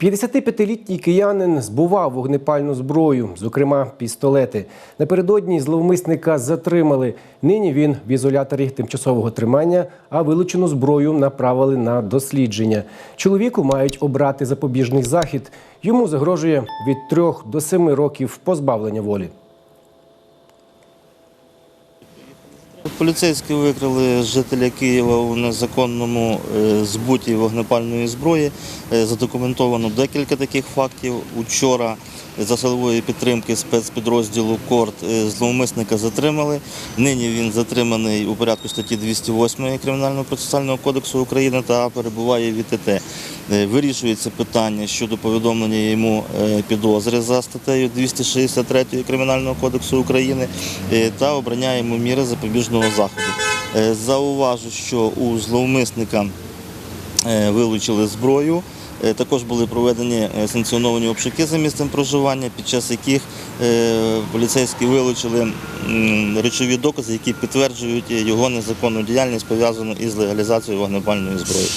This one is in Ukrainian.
55-літній киянин збував вогнепальну зброю, зокрема пістолети. Напередодні зловмисника затримали. Нині він в ізоляторі тимчасового тримання, а вилучену зброю направили на дослідження. Чоловіку мають обрати запобіжний захід. Йому загрожує від трьох до семи років позбавлення волі. Поліцейські викрили жителя Києва у незаконному е, збуті вогнепальної зброї. Е, Задокументовано декілька таких фактів. Учора за силової підтримки спецпідрозділу КОРТ е, зловмисника затримали. Нині він затриманий у порядку статті 208 Кримінального процесуального кодексу України та перебуває в ІТТ. Е, Вирішується питання щодо повідомлення йому е, підозри за статтею 263 Кримінального кодексу України е, та обрання йому міри запобіжного заходу. Зауважу, що у зловмисника вилучили зброю. Також були проведені санкціоновані обшуки за місцем проживання, під час яких поліцейські вилучили речові докази, які підтверджують його незаконну діяльність пов'язану із легалізацією вогнепальної зброї.